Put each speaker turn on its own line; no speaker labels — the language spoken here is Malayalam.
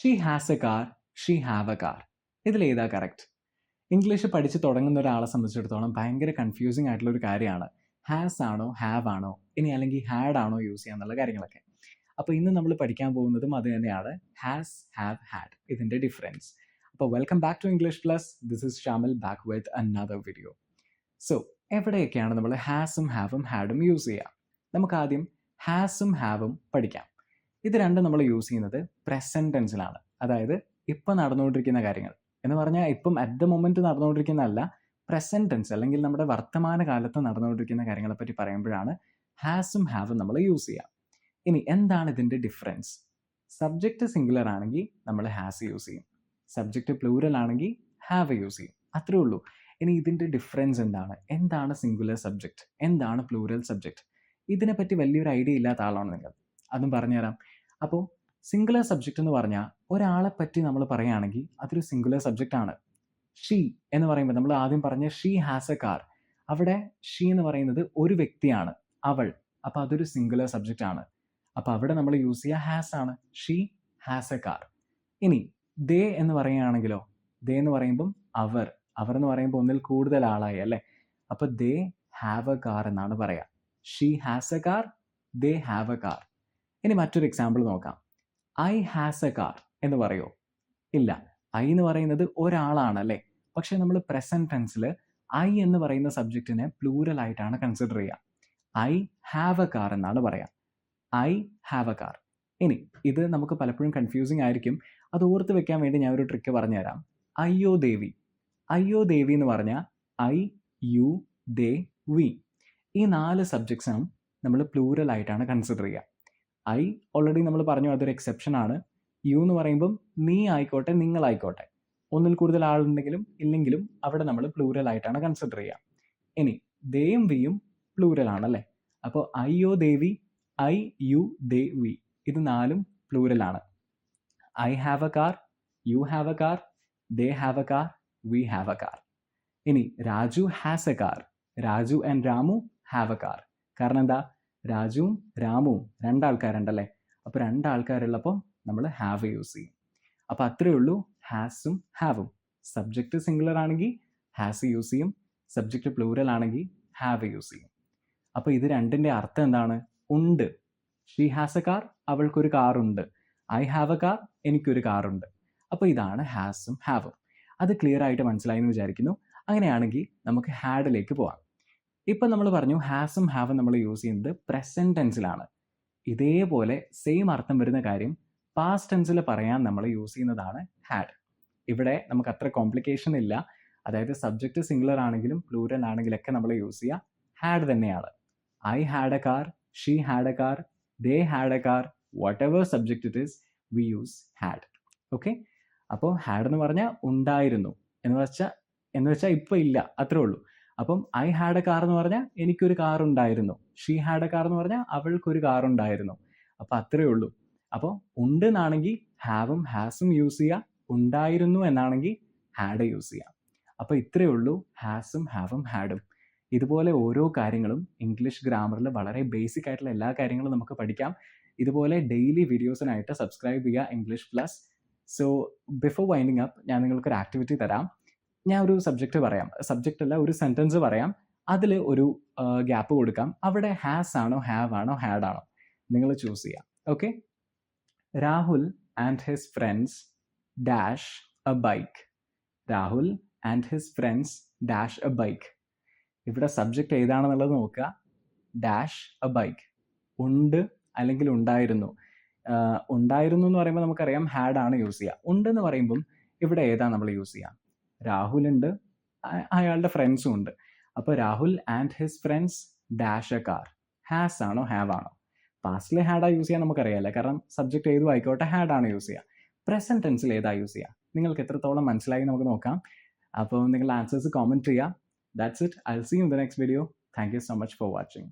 She has a car she have a car ഏതാ കറക്റ്റ് ഇംഗ്ലീഷ് പഠിച്ച് തുടങ്ങുന്ന ഒരാളെ സംബന്ധിച്ചിടത്തോളം ഭയങ്കര കൺഫ്യൂസിങ് ആയിട്ടുള്ള ഒരു കാര്യമാണ്. ഹാസ് ആണോ ഹാവ് ആണോ ഇനി അല്ലെങ്കിൽ ഹാഡ് ആണോ യൂസ് ചെയ്യാന്നുള്ള കാര്യങ്ങളൊക്കെ. അപ്പോൾ ഇന്ന് നമ്മൾ പഠിക്കാൻ പോകുന്നതും അത് തന്നെയാണ്. ഹാസ് ഹാവ് ഹാഡ് ഇതിന്റെ ഡിഫറൻസ് അപ്പോൾ welcome back to English plus this is Shamil back with another video so എവിടെയൊക്കെയാണ് നമ്മൾ ഹാസും ഹാവും ഹാഡും യൂസ് ചെയ്യുക നമുക്ക് ആദ്യം ഹാസും ഹാവും പഠിക്കാം. ഇത് രണ്ടും നമ്മൾ യൂസ് ചെയ്യുന്നത് പ്രസന്റ് ടെൻസിലാണ് അതായത് ഇപ്പം നടന്നുകൊണ്ടിരിക്കുന്ന കാര്യങ്ങൾ. എന്ന് പറഞ്ഞാൽ ഇപ്പം അറ്റ് ദ മൊമെന്റ് നടന്നുകൊണ്ടിരിക്കുന്നതല്ല പ്രസന്റ് ടെൻസ് അല്ലെങ്കിൽ നമ്മുടെ വർത്തമാന കാലത്ത് നടന്നുകൊണ്ടിരിക്കുന്ന കാര്യങ്ങളെ പറ്റി പറയുമ്പോഴാണ് ഹാസും ഹാവും നമ്മൾ യൂസ് ചെയ്യുക. ഇനി എന്താണ് ഇതിന്റെ ഡിഫറൻസ് സബ്ജക്റ്റ് സിംഗുലർ ആണെങ്കിൽ നമ്മൾ ഹാസ് യൂസ് ചെയ്യും. സബ്ജക്റ്റ് പ്ലൂരൽ ആണെങ്കിൽ ഹാവ് യൂസ് ചെയ്യും. അത്രേ ഉള്ളൂ. ഇനി ഇതിന്റെ ഡിഫറൻസ് എന്താണ്? എന്താണ് സിംഗുലർ സബ്ജക്റ്റ് എന്താണ് പ്ലൂരൽ സബ്ജക്റ്റ് ഇതിനെപ്പറ്റി വലിയൊരു ഐഡിയ ഇല്ലാത്ത ആളാണ് നിങ്ങൾ. അതും പറഞ്ഞുതരാം. അപ്പോൾ സിംഗുലർ സബ്ജക്റ്റ് എന്ന് പറഞ്ഞാൽ ഒരാളെ പറ്റി നമ്മൾ പറയുകയാണെങ്കിൽ അതൊരു സിംഗുലർ സബ്ജക്റ്റ് ആണ്. ഷീ എന്ന് പറയുമ്പോൾ നമ്മൾ ആദ്യം പറഞ്ഞ ഷീ ഹാസ് എ കാർ അവിടെ ഷീ എന്ന് പറയുന്നത് ഒരു വ്യക്തിയാണ് അവൾ. അപ്പോൾ അതൊരു സിംഗുലർ സബ്ജക്റ്റ് ആണ്. അപ്പോൾ അവിടെ നമ്മൾ യൂസ് ചെയ്യുക ഹാസ് ആണ്. ഷീ ഹാസ് എ കാർ ഇനി ദേ എന്ന് പറയുകയാണെങ്കിലോ ദേ എന്ന് പറയുമ്പം അവർ. അവർ എന്ന് പറയുമ്പോൾ ഒന്നിൽ കൂടുതൽ ആളായി അല്ലേ? അപ്പോൾ ദേ ഹാവ് എ കാർ എന്നാണ് പറയുക she has a car they have a car ഇനി മറ്റൊരു എക്സാമ്പിൾ നോക്കാം. ഐ ഹാസ് എ കാർ എന്ന് പറയുമോ ഇല്ല. ഐ എന്ന് പറയുന്നത് ഒരാളാണ് അല്ലേ? പക്ഷേ നമ്മൾ പ്രസന്റ് ടെൻസിൽ ഐ എന്ന് പറയുന്ന സബ്ജക്റ്റിനെ പ്ലൂരൽ ആയിട്ടാണ് കൺസിഡർ ചെയ്യുക ഐ ഹാവ് എ കാർ എന്നാണ് പറയുക ഐ ഹാവ് എ കാർ ഇനി ഇത് നമുക്ക് പലപ്പോഴും കൺഫ്യൂസിങ് ആയിരിക്കും. അത് ഓർത്ത് വെക്കാൻ വേണ്ടി ഞാൻ ഒരു ട്രിക്ക് പറഞ്ഞുതരാം. അയ്യോ ദേവി. അയ്യോ ദേവി എന്ന് പറഞ്ഞാൽ ഐ യു ദേ വി ഈ നാല് സബ്ജക്ട്സും നമ്മൾ പ്ലൂരൽ ആയിട്ടാണ് കൺസിഡർ ചെയ്യുക ഐ ഓൾറെഡി നമ്മൾ പറഞ്ഞു അതൊരു എക്സെപ്ഷൻ ആണ്. യു എന്ന് പറയുമ്പം നീ ആയിക്കോട്ടെ നിങ്ങളായിക്കോട്ടെ ഒന്നിൽ കൂടുതൽ ആളുണ്ടെങ്കിലും ഇല്ലെങ്കിലും അവിടെ നമ്മൾ പ്ലൂരൽ ആയിട്ടാണ് കൺസിഡർ ചെയ്യുക ഇനി ദേയും വിയും പ്ലൂരൽ ആണല്ലേ? അപ്പോൾ I you they we I you they we. ഇത് നാലും പ്ലൂരൽ ആണ്. I have a car you have a car they have a car we have a car. ഇനി Raju has a car Raju and Ramu have a car. കാരണം എന്താ? രാജുവും രാമുവും രണ്ടാൾക്കാരുണ്ടല്ലേ? അപ്പോൾ രണ്ടാൾക്കാരുള്ളപ്പോൾ നമ്മൾ ഹാവ് യൂസ് ചെയ്യും. അപ്പോൾ അത്രയേ ഉള്ളൂ ഹാസും ഹാവും സബ്ജക്റ്റ് സിംഗുലർ ആണെങ്കിൽ ഹാസ് യൂസ് ചെയ്യും. സബ്ജക്റ്റ് പ്ലൂരൽ ആണെങ്കിൽ ഹാവ് യൂസ് ചെയ്യും. അപ്പോൾ ഇത് രണ്ടിന്റെ അർത്ഥം എന്താണ്? ഉണ്ട്. ഷീ ഹാസ് എ കാർ അവൾക്കൊരു കാറുണ്ട് ഐ ഹാവ് എ കാർ എനിക്കൊരു കാറുണ്ട് അപ്പോൾ ഇതാണ് ഹാസും ഹാവും അത് ക്ലിയർ ആയിട്ട് മനസ്സിലായി എന്ന് വിചാരിക്കുന്നു. അങ്ങനെയാണെങ്കിൽ നമുക്ക് ഹാഡിലേക്ക് പോവാം. ഇപ്പം നമ്മൾ പറഞ്ഞു ഹാസും ഹാവും നമ്മൾ യൂസ് ചെയ്യുന്നത് പ്രസന്റ് ടെൻസിലാണ് ഇതേപോലെ സെയിം അർത്ഥം വരുന്ന കാര്യം പാസ്റ്റ് ടെൻസിൽ പറയാൻ നമ്മൾ യൂസ് ചെയ്യുന്നതാണ് ഹാഡ് ഇവിടെ നമുക്ക് അത്ര കോംപ്ലിക്കേഷൻ ഇല്ല. അതായത് സബ്ജക്റ്റ് സിംഗുലർ ആണെങ്കിലും പ്ലൂരൽ ആണെങ്കിലൊക്കെ നമ്മൾ യൂസ് ചെയ്യുക. ഹാഡ് തന്നെയാണ്. I had a car she had a car they had a car whatever subject it is we use had okay അപ്പോൾ ഹാഡ് എന്ന് പറഞ്ഞാൽ ഉണ്ടായിരുന്നു. എന്ന് വെച്ചാൽ എന്ന് വെച്ചാൽ ഇപ്പോൾ ഇല്ല. അത്രേ ഉള്ളൂ. അപ്പം ഐ ഹാഡ് എ കാർ എന്ന് പറഞ്ഞാൽ എനിക്കൊരു കാർ ഉണ്ടായിരുന്നു. ഷീ ഹാഡ് എ കാർ എന്ന് പറഞ്ഞാൽ അവൾക്കൊരു കാർ ഉണ്ടായിരുന്നു. അപ്പം അത്രയേ ഉള്ളൂ. അപ്പോൾ ഉണ്ട് എന്നാണെങ്കിൽ ഹാവും ഹാസും യൂസ് ചെയ്യുക ഉണ്ടായിരുന്നു എന്നാണെങ്കിൽ ഹാഡ് യൂസ് ചെയ്യാം. അപ്പോൾ ഇത്രയേ ഉള്ളൂ. ഹാസും ഹാവും ഹാഡും ഇതുപോലെ ഓരോ കാര്യങ്ങളും ഇംഗ്ലീഷ് ഗ്രാമറിൽ വളരെ ബേസിക് ആയിട്ടുള്ള എല്ലാ കാര്യങ്ങളും നമുക്ക് പഠിക്കാം. ഇതുപോലെ ഡെയിലി വീഡിയോസിനായിട്ട് സബ്സ്ക്രൈബ് ചെയ്യുക English plus so before winding up ഞാൻ നിങ്ങൾക്കൊരു ആക്ടിവിറ്റി തരാം. ഞാൻ ഒരു സബ്ജക്റ്റ് പറയാം. സബ്ജക്റ്റ് അല്ല ഒരു സെന്റൻസ് പറയാം. അതിൽ ഒരു ഗ്യാപ്പ് കൊടുക്കാം. അവിടെ ഹാസ് ആണോ ഹാവ് ആണോ ഹാഡ് ആണോ. നിങ്ങൾ ചൂസ് ചെയ്യാം. Okay Rahul and his friends dash a bike Rahul and his friends dash a bike ഇവിടെ സബ്ജക്റ്റ് ഏതാണെന്നുള്ളത് നോക്കുക. ഡാഷ് എ ബൈക്ക് ഉണ്ട് അല്ലെങ്കിൽ ഉണ്ടായിരുന്നു. ഉണ്ടായിരുന്നു എന്ന് പറയുമ്പോൾ നമുക്കറിയാം ഹാഡ് ആണ് യൂസ് ചെയ്യുക ഉണ്ട് എന്ന് പറയുമ്പം ഇവിടെ ഏതാണ് നമ്മൾ യൂസ് ചെയ്യുക രാഹുൽ ഉണ്ട്. അയാളുടെ ഫ്രണ്ട്സും ഉണ്ട്. അപ്പോൾ Rahul and his friends dash a car has ആണോ? ഹാവ് ആണോ? പാസ്റ്റിലെ ഹാഡാ യൂസ് ചെയ്യാൻ നമുക്കറിയാമല്ലേ കാരണം സബ്ജക്റ്റ് ഏതും ആയിക്കോട്ടെ ഹാഡ് ആണ് യൂസ് ചെയ്യുക പ്രസന്റ് ടെൻസിൽ ഏതാ യൂസ് ചെയ്യുക നിങ്ങൾക്ക് എത്രത്തോളം മനസ്സിലായി നമുക്ക് നോക്കാം. അപ്പോൾ നിങ്ങൾ ആൻസേഴ്സ് കോമെന്റ് ചെയ്യുക that's it I see in the next video thank you so much for watching